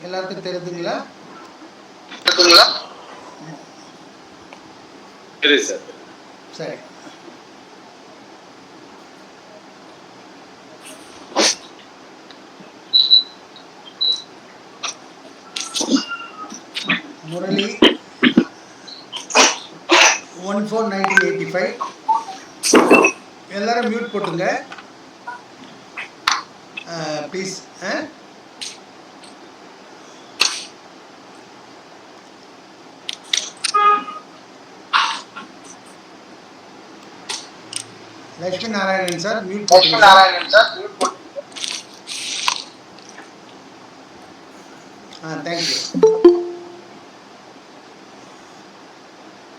எல்லாருக்கும் தெரியுதுங்களா? சரி சார். சரி. Murali one four nineteen eighty five எல்லாரும் மியூட் போட்டுங்க please ah? Lakshmi Narayanan sir mute Lakshmi Narayanan sir போட்டு- ஆ தேங்க்யூ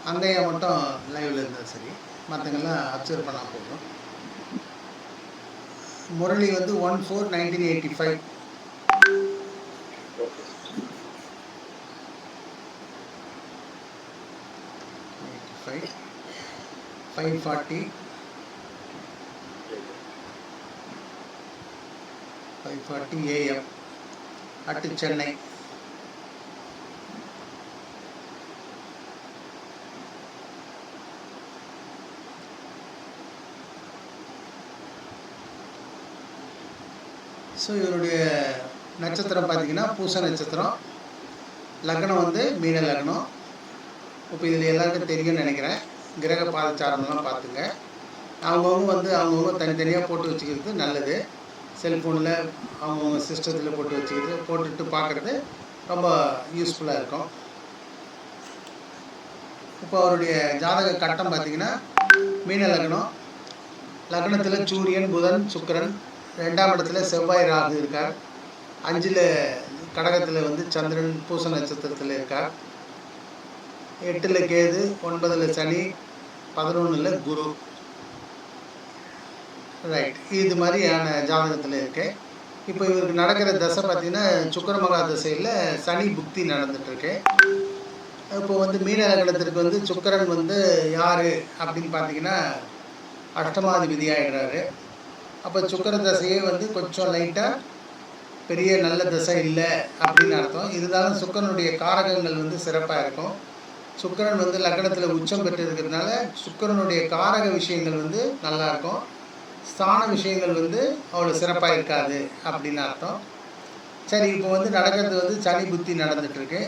அங்கேயா மட்டும் லைவ்ல இருந்தால் சரி. மற்றவங்கெல்லாம் அப்சர்வ் பண்ணால் போதும். முரளி வந்து one four nineteen eighty five five five forty five forty AM at Chennai. So இவருடைய நட்சத்திரம் பார்த்தீங்கன்னா பூச நட்சத்திரம். லக்னம் வந்து மீன லக்னம். இப்போ இதில் எல்லாருக்கும் தெரியும்னு நினைக்கிறேன். கிரக பாதச்சாரம்லாம் பார்த்துங்க. அவங்கவுங்க வந்து அவங்கவுங்க தனித்தனியாக போட்டு வச்சுக்கிறது நல்லது. செல்ஃபோனில் அவங்கவுங்க சிஸ்டத்தில் போட்டு வச்சுக்கிட்டு போட்டுட்டு பார்க்குறது ரொம்ப யூஸ்ஃபுல்லாக இருக்கும். இப்போ அவருடைய ஜாதக கட்டம் பார்த்தீங்கன்னா மீன லக்னம். லக்னத்தில் சூரியன் புதன் சுக்கிரன். ரெண்டாம் இடத்துல செவ்வாய் ராகு இருக்கார். அஞ்சில் கடகத்தில் வந்து சந்திரன் பூச நட்சத்திரத்தில் இருக்கார். எட்டில் கேது ஒன்பதில் சனி பதினொன்றில் குரு. ரைட் இது மாதிரியான ஜாதகத்தில் இருக்கு. இப்போ இவருக்கு நடக்கிற தசை பார்த்தீங்கன்னா சுக்கரமகா தசையில் சனி புக்தி நடந்துட்டுருக்கு. இப்போ வந்து மீன லக்னத்திற்கு வந்து சுக்கரன் வந்து யார் அப்படின்னு பார்த்தீங்கன்னா அஷ்டமாதிபதி ஆகிடுறாரு அப்போ சுக்கர தசையே வந்து கொஞ்சம் லைட்டாக பெரிய நல்ல தசை இல்லை அப்படின்னு அர்த்தம். இருந்தாலும் சுக்கரனுடைய காரகங்கள் வந்து சிறப்பாக இருக்கும். சுக்கிரன் வந்து லக்னத்தில் உச்சம் பெற்று இருக்கிறதுனால சுக்கிரனுடைய காரக விஷயங்கள் வந்து நல்லாயிருக்கும் ஸ்தான விஷயங்கள் வந்து அவ்வளோ சிறப்பாக இருக்காது அப்படின்னு அர்த்தம். சரி இப்போ வந்து நடக்கிறது வந்து சனி புத்தி நடந்துட்டுருக்கு.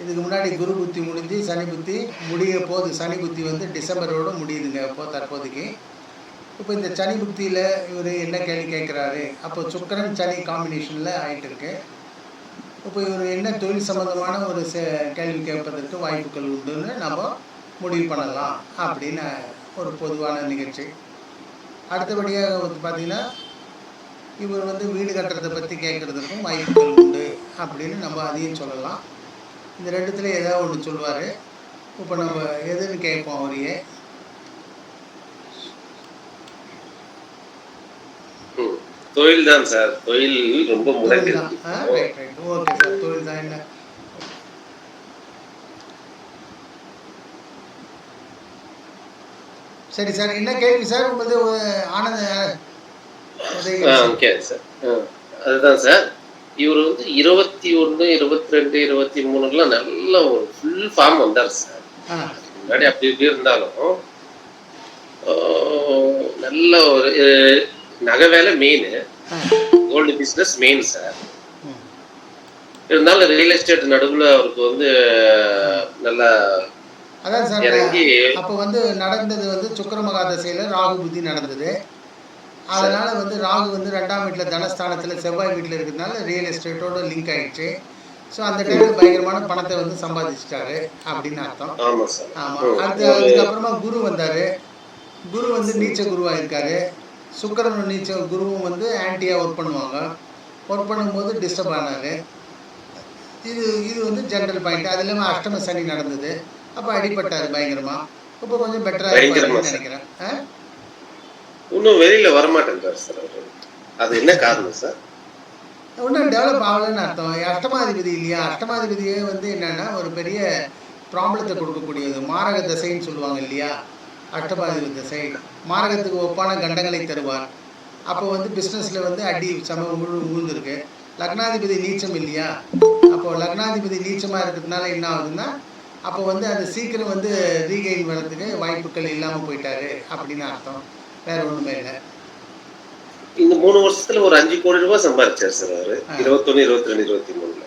இதுக்கு முன்னாடி குரு புத்தி முடிஞ்சு சனி புத்தி முடிய போது சனி புத்தி வந்து டிசம்பரோடு முடியுதுங்க இப்போ தற்போதைக்கு. இப்போ இந்த சனி புத்தியில் இவர் என்ன கேள்வி கேட்குறாரு? அப்போ சுக்கரன் சனி காம்பினேஷனில் ஆகிட்டு இருக்கு இப்போ இவர் என்ன தொழில் சம்மந்தமான ஒரு கேள்வி கேட்பதற்கு வாய்ப்புகள் உண்டுன்னு நம்ம முடிவு பண்ணலாம் அப்படின்னு ஒரு பொதுவான நிகழ்ச்சி. அடுத்தபடியாக வந்து பார்த்தீங்கன்னா இவர் வந்து வீடு கட்டுறதை பற்றி கேட்குறதுக்கும் வாய்ப்புகள் உண்டு அப்படின்னு நம்ம அதையும் சொல்லலாம். இந்த ரெண்டுத்துல ஏதாவது ஒன்று சொல்லுவார். இப்போ நம்ம எதுன்னு கேட்போம் அவரையே. தொழில் தான் சார். தொழில் ரொம்ப ஓகே சார் தொழில் தான் என்ன? சரி சார். என்ன கேள்வி சார்? உங்களது ஆனந்த சார். ஓகே சார் ஆ, அதுதான் சார். இவர் வந்து இருபத்தி ஒன்று இருபத்தி ரெண்டு இருபத்தி மூணுலாம் நல்ல ஒரு ஃபுல் ஃபார்ம் வந்தார் சார். முன்னாடி அப்படி இப்படி இருந்தாலும் நல்ல ஒரு நகை வேலை main gold business main sir. இருந்தாலும் ரியல் எஸ்டேட் நடுவில் அவருக்கு வந்து நல்ல அதான் சார் இறங்கி அப்போ வந்து நடந்தது வந்து சுக்கிர மகாதசையில் ராகு புத்தி நடந்தது. அதனால வந்து ராகு வந்து ரெண்டாம் வீட்டில் தனஸ்தானத்தில் செவ்வாய் வீட்டில் இருக்கிறதுனால ரியல் எஸ்டேட்டோட லிங்க் ஆயிடுச்சு. ஸோ அந்த டைமில் பயங்கரமான பணத்தை வந்து சம்பாதிச்சிட்டாரு அப்படின்னு அர்த்தம். ஆமாம். அடுத்து அதுக்கப்புறமா குரு வந்தார். குரு வந்து நீச்ச குருவாக இருக்காரு சுக்கிரன் நீச்ச குருவும் வந்து ஆன்டியாக ஒர்க் பண்ணுவாங்க. ஒர்க் பண்ணும்போது டிஸ்டர்ப் ஆனார். இது இது வந்து ஜென்ரல் பாயிண்ட் அது இல்லாமல் அஷ்டம சனி நடந்தது. அப்போ அடிபட்டார் பயங்கரமாக இப்போ கொஞ்சம் பயங்கரமா. சார். நினைக்கிறேன் இன்னும் வெளியில வரமாட்டேங்கிறார் சார் அது என்ன காரணம் சார்? இன்னும் டெவலப் ஆகலைன்னு அர்த்தம். அஷ்டமாதிபதி இல்லையா? அஷ்டமாதிபதியே வந்து என்னன்னா ஒரு பெரிய ப்ராப்ளத்தை கொடுக்கக்கூடியது. மாரக தசைன்னு சொல்லுவாங்க இல்லையா? அஷ்டமாதிபதி தசை. மாரகத்துக்கு ஒப்பான கண்டங்களை தருவார். அப்போ வந்து பிஸ்னஸில் வந்து அடி சம உழு உழுந்துருக்கு. லக்னாதிபதி நீச்சம் இல்லையா? அப்போ லக்னாதிபதி நீச்சமாக இருக்கிறதுனால என்ன ஆகுதுன்னா அப்போ வந்து அது சீக்கிரம் வந்து ரீகெயின் வரதுக்கு வாய்ப்புகள் இல்லாமல் போயிட்டாரு அப்படின்னு அர்த்தம். வேற ஒன்றுமே இல்லை. இந்த மூணு வருஷத்துல ஒரு அஞ்சு கோடி ரூபாய் சம்பாதிச்சார் சார் அவரு. இருபத்தொன்னு இருபத்தி ரெண்டு இருபத்தி மூணுல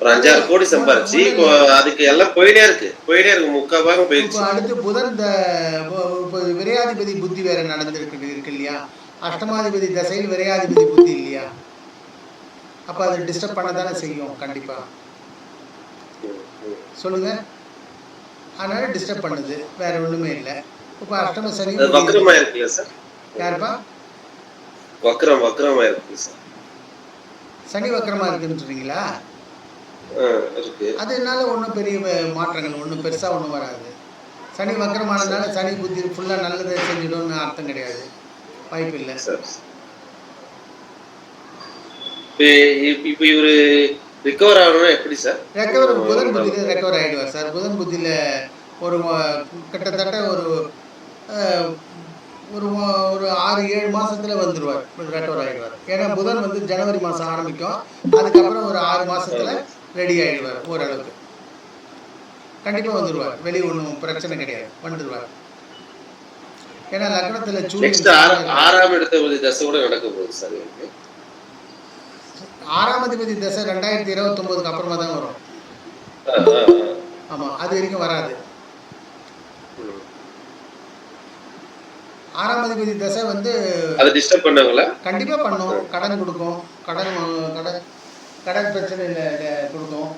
ஒரு அஞ்சாறு கோடி சம்பாரிச்சு இப்போ அதுக்கு எல்லாம் போயிட்டே இருக்கு. போயிட்டே இருக்கு முக்கா பாகம் இப்போ போயிடுச்சு அடுத்து புதன் இந்த இப்போ விரையாதிபதி புத்தி வேற நடந்திருக்கு இருக்கு இல்லையா? அஷ்டமாதிபதி தசையில் விரையாதிபதி புத்தி இல்லையா? அப்போ அது டிஸ்டர்ப் பண்ண தானே செய்யும் கண்டிப்பாக சொல்லுங்க. அதனால டிஸ்டர்ப் பண்ணுது. வேற ஒன்றுமே இல்லை. இப்போ அஷ்டம சனி வக்ரமா இருக்குல்ல சார்? யாருப்பா? வக்ரம் வக்ரமா இருக்கு சார். சனி வக்கரமாக இருக்குன்னு சொல்றீங்களா? ஆ, இருக்கு. அதனால ஒன்றும் பெரிய மாற்றங்கள் ஒன்றும் பெருசாக ஒன்றும் வராது. சனி வக்கரமானதுனால சனி புத்தி ஃபுல்லாக நல்லதை செஞ்சிடும்னு அர்த்தம் கிடையாது. வாய்ப்பு இல்லை. இப்ப- இப்ப இவரு ரிகவர் ஆகணும்னா எப்படி சார் ரெக்கவர் புதன் புத்தியில் ரெக்கவர் ஆகிடுவார் சார் புதன் புத்தியில் ஒரு கிட்டத்தட்ட ஒரு ஒரு ஒரு ஆறு ஏழு மாசத்துல வந்துடுவார் ரெக்கவர் ஆகிடுவார் ஏன்னா புதன் வந்து ஜனவரி மாதம் ஆரம்பிக்கும். அதுக்கப்புறம் ஒரு ஆறு மாசத்துல ரெடி ஆகிடுவார் ஓரளவுக்கு. கண்டிப்பாக வந்துடுவார் வெளியே ஒன்றும் பிரச்சனை கிடையாது. வந்துடுவார் ஏன்னா லக்னத்தில் சூரியன் ஆறாம் இடத்த தசை கூட நடக்க போகுது சார் ஆறாம் அதிபதி தசை ரெண்டாயிரத்தி இருபத்தொம்போதுக்கு அப்புறமா தான் வரும். ஆ, ஆ, ஆ. ஆமாம் அது வரைக்கும் வராது. ஆறாம் அதிபதி தசை வந்து அதை டிஸ்டர்ப் கண்டிப்பாக பண்ணும். கடன் கொடுக்கும். கடன் கடன் கடன் பிரச்சனையில் கொடுக்கும்.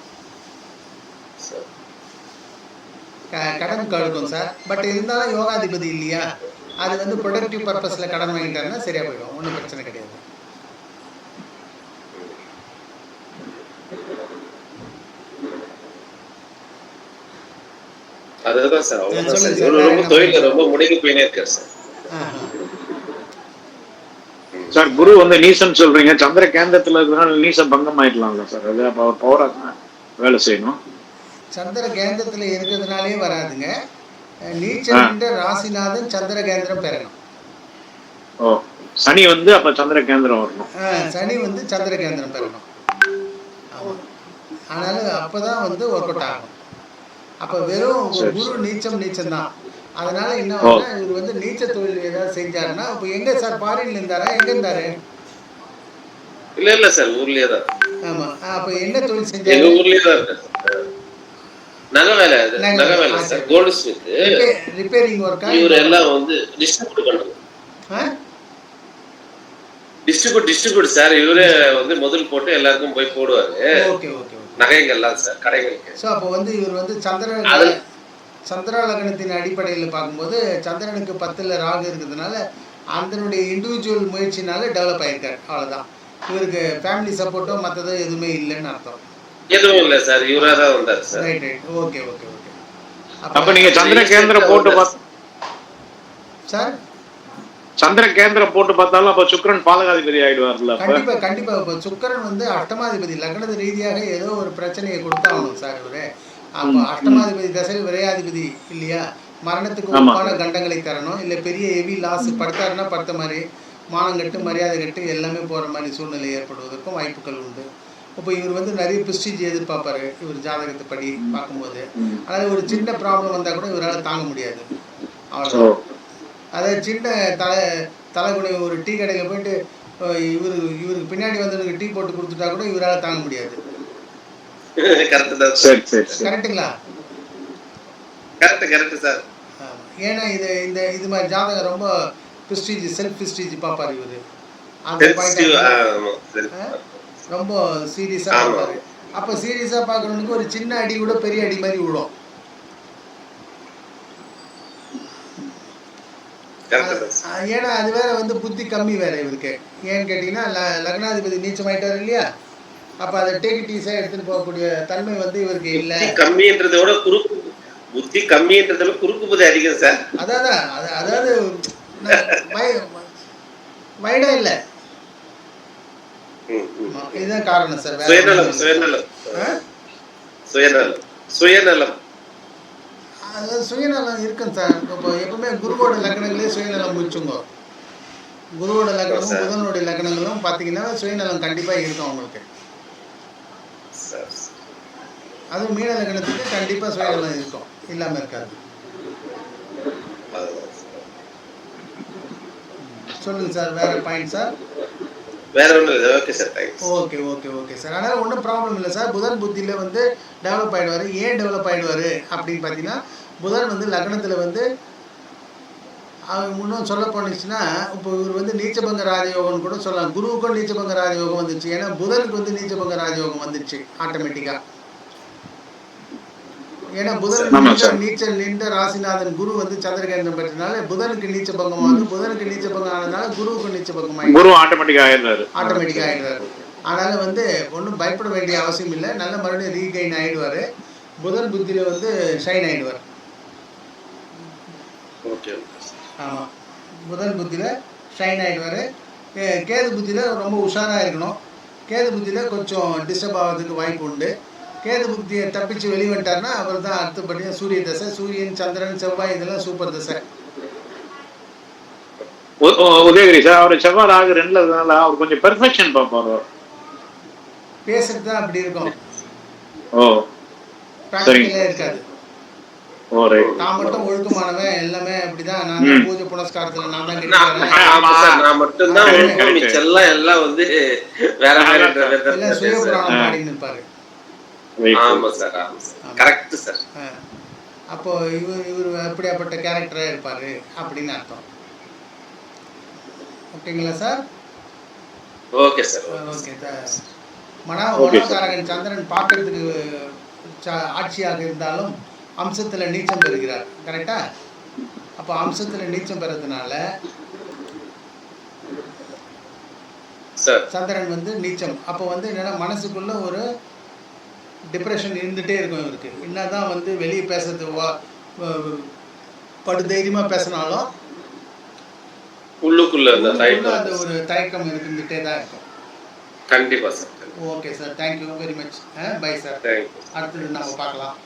கடன் கொடுக்கும் சார். பட் இருந்தாலும் யோகாதிபதி இல்லையா? அது வந்து ப்ரொடக்டிவ் பர்பஸில் கடன் வாங்கிட்டாருன்னா சரியாக போயிடும். ஒன்றும் பிரச்சனை கிடையாது. அதுதான் சார் அவ்வளவுதான் சார் சொல்லுங்க இவரு சார். ரொம்ப தொழில ரொம்ப முடங்கி போயினே இருக்காரு சார். குரு வந்து நீசன் சொல்றீங்க. சந்திர கேந்திரத்துல இருக்கிறனால நீச பங்கம் ஆயிடலாம்ல சார். அது அவர் பவரா வேலை செய்யணும். சந்திர கேந்திரத்தில் இருக்கிறதுனாலே வராதுங்க. நீச்சல் ராசிநாதன் சந்திர கேந்திரம் பெறணும். ஓ சனி வந்து அப்ப சந்திர கேந்திரம் வரணும். சனி வந்து சந்திர கேந்திரம் பெறணும். ஆனாலும் அப்போ தான் வந்து ஒர்க் அவுட் ஆகும். அப்போ வெறும் குரு நீச்சம் நீச்சம் தான் அதனால என்ன இவர் வந்து நீச்ச தொழில் ஏதாவது செஞ்சாருன்னா இப்போ எங்கே சார் ஃபாரின்ல இருந்தாரா? எங்கே இருந்தாரு? இல்ல இல்ல சார் ஊர்லயே தான் ஆமாம் அப்போ என்ன தொழில் எங்க செஞ்சாரு? ஊர்லயே தான் இருக்காரு. நகை வேலை அது. நகை வேலை, சார். கோல்டு ஸ்மித் ரிப்பேரிங் ஒர்க்கா இவர் எல்லாம் வந்து டிஸ்ட்ரிபியூட் பண்ணுங்க டிஸ்ட்ரிபியூட் டிஸ்ட்ரிபியூட் சார் இவரே வந்து முதல் போட்டு எல்லாருக்கும் போய் போடுவாரு. ஓகே ஓகே நகைகள்லாம் சார் கடைகளுக்கு. ஸோ அப்போ வந்து இவர் வந்து சந்திரன் அது- சந்திரா லக்னத்தின் அடிப்படையில் பார்க்கும்போது சந்திரனுக்கு பத்தில் ராகு இருக்கிறதுனால அதனுடைய இண்டிவிஜுவல் முயற்சினால டெவலப் ஆயிருக்காரு. அவ்வளோதான் இவருக்கு ஃபேமிலி சப்போர்ட்டோ மற்றதோ எதுவுமே இல்லைன்னு அர்த்தம். எதுவும் இல்ல சார் இவரா தான் வந்தார் sir. Right right okay okay okay அப்ப நீங்க சந்திர கேந்திரம் போட்டு பார்த்து சார்? சந்திர கேந்திரம் போட்டு பார்த்தாலும் அப்ப சுக்கிரன் பாதகாதிபதி ஆயிடுவார்ல கண்டிப்பா கண்டிப்பா. இப்போ சுக்கரன் வந்து அஷ்டமாதிபதி லக்னத ரீதியாக ஏதோ ஒரு பிரச்சனையை கொடுத்தாகணும் சார் இவரு. அப்போ அஷ்டமாதிபதி தசையில் விரையாதிபதி இல்லையா? மரணத்துக்கு. ஒப்பான கண்டங்களை தரணும். இல்லை பெரிய ஹெவி லாஸ் படுத்தாருன்னா படுத்த மாதிரி மானம் கட்டு மரியாதை கட்டு எல்லாமே போகிற மாதிரி சூழ்நிலை ஏற்படுவதற்கும் வாய்ப்புகள் உண்டு. இப்போ இவர் வந்து நிறைய பிஸ்டிஜ் எதிர்பார்ப்பாரு இவர் ஜாதகத்தை படி பார்க்கும்போது. அதாவது ஒரு சின்ன ப்ராப்ளம் வந்தால் கூட இவரால் தாங்க முடியாது. அவ்வளோ அதாவது சின்ன தலை தலைகுனி ஒரு டீ கடையில் போயிட்டு இவரு இவருக்கு பின்னாடி வந்தவனுக்கு டீ போட்டு கொடுத்துட்டா கூட இவரால் தாங்க முடியாது. கரெக்ட் தான். சார் சரி சரி. சரி கரெக்ட்டுங்களா? Correct correct sir. ஏன்னா இது இந்த இது மாதிரி ஜாதகம் ரொம்ப பிஸ்டீஜ் செல்ஃப் பிஸ்டீஜ் பார்ப்பார் இவர். அந்த. ரொம்ப சீரியஸாக. பார்ப்பாரு. அப்போ சீரியஸாக பார்க்குறவனுக்கு ஒரு சின்ன அடி கூட பெரிய அடி மாதிரி விழும் கரெக்ட் தான் சார். அஹ் ஏன்னா அது வேற வந்து புத்தி கம்மி வேற இவருக்கு. ஏன்னு கேட்டிங்கன்னா லக்னாதிபதி நீச்சமாயிட்டார் இல்லையா? அப்போ அதை டேக் டீஸாக எடுத்துகிட்டு போகக்கூடிய தன்மை வந்து இவருக்கு இல்லை. புத்தி கம்மின்றதை விட குறுக்கு புத்தி. கம்மின்றதை விட குறுக்கு புத்தி அதிகம் சார். அதாவது வய- வைடா இல்லை. இதுதான் காரணம் சார் சுயநலம். சுயநலம்? சுயநலம். சுயநலம். அதாவது சுயநலம் இருக்கும் சார். இப்போ எப்பவுமே குருவோட லக்னங்களே சுயநலம் முடிச்சுங்க. குருவோட லக்னமும். புதனுடைய லக்னங்களும் பார்த்தீங்கன்னா சுயநலம் கண்டிப்பாக இருக்கும் அவங்களுக்கு அதுவும் மீன லக்னத்துக்கு கண்டிப்பாக சுயநலம் இருக்கும். இல்லாமல் இருக்காது. அதுதான் சார். வேறு பாயிண்ட் சார் வேற ஒன்றும் இல்லை. Okay sir thanks okay okay okay sir. அதனால் ஒன்றும் ப்ராப்ளம் இல்லை சார். புதன் புத்தியில் வந்து டெவலப் ஆகிடுவார் ஏன் டெவலப் ஆகிடுவார் அப்படின்னு பார்த்தீங்கன்னா புதன் வந்து லக்னத்தில் வந்து இன்னும் சொல்ல போனுச்சுன்னா இப்போ இவர் வந்து நீச்சபங்க ராஜயோகம்னு கூட சொல்லலாம். குருவுக்கும் நீச்சபங்க ராஜயோகம் வந்துச்சு. ஏன்னா புதனுக்கு வந்து நீச்சபங்க ராஜயோகம் வந்துச்சு ஆட்டோமேட்டிக்காக ஏன்னா புதன். நீச்சல் நின்ற ராசிநாதன் குரு வந்து சந்திரகேந்திரம் பெற்றனால புதனுக்கு நீச்ச பங்கம் ஆகுது புதனுக்கு நீச்ச பங்கம் ஆனதுனால குருவுக்கு நீச்ச பங்கம் ஆயிடுச்சு குரு ஆட்டோமேட்டிக்கா ஆயிடுறாரு. ஆட்டோமேட்டிக்காக ஆகிடுறாரு அதனால் வந்து ஒன்றும் பயப்பட வேண்டிய அவசியம் இல்லை. நல்ல மறுபடியும் ரீகெயின் ஆகிடுவார் புதன் புத்தியில் வந்து ஷைன் ஆகிடுவார் ஓகே ஆமாம் புதன் புத்தியில் ஷைன் ஆகிடுவார் கேது புத்தியில் ரொம்ப உஷாராக இருக்கணும். கேது புத்தியில் கொஞ்சம் டிஸ்டர்ப் ஆகிறதுக்கு வாய்ப்பு உண்டு. கேது புத்தியை தப்பிச்சு வெளியே வந்துட்டார்னா அவர் தான் அடுத்தபடியாக சூரிய தசை. சூரியன் சந்திரன் செவ்வாய் இதெல்லாம் சூப்பர் தசை. உதயகிரி சார் அவர் செவ்வாய் ராகு ரெண்டுல இருக்கனால அவர் கொஞ்சம் பெர்ஃபெக்ஷன் பார்ப்பாரு. பேசுறது தான் அப்படி இருக்கும். ஓ இருக்காது. நான் மட்டும் ஒழுக்கமானவன் எல்லாமே அப்படிதான். நான் பூஜை புனஸ்காரத்தில் நான் தான். ஒழுக்கம் மிச்செல்லாம் எல்லாம் வந்து வேற பாடின்னு இருப்பாரு ஆமா. Sir correct sir. அப்போ இவர் இவர் எப்படியாப்பட்ட கேரக்டராக இருப்பாரு அப்படின்னு அர்த்தம். ஓகேங்களா sir? Okay sir. Okay sir. மனா. மனோகாரகன் சந்திரன் பார்க்கறதுக்கு ஆட்சியாக இருந்தாலும் அம்சத்தில் நீச்சம் பெறுகிறார். கரெக்டா அப்போ அம்சத்தில் நீச்சம் பெறதுனால சந்திரன் வந்து நீச்சம். அப்போ வந்து என்னன்னா மனசுக்குள்ள ஒரு டிப்ரெஷன் இருந்துகிட்டே இருக்கும் இவருக்கு. என்னதான் வந்து வெளியே பேசுறது வா- வ- படு தைரியமா பேசினாலும் உள்ளுக்குள்ள அந்த ஒரு தயக்கம் இருந்துகிட்டே தான் இருக்கும். கண்டிப்பா sir. Okay sir thank you very much bye sir அடுத்தது நம்ம பார்க்கலாம்.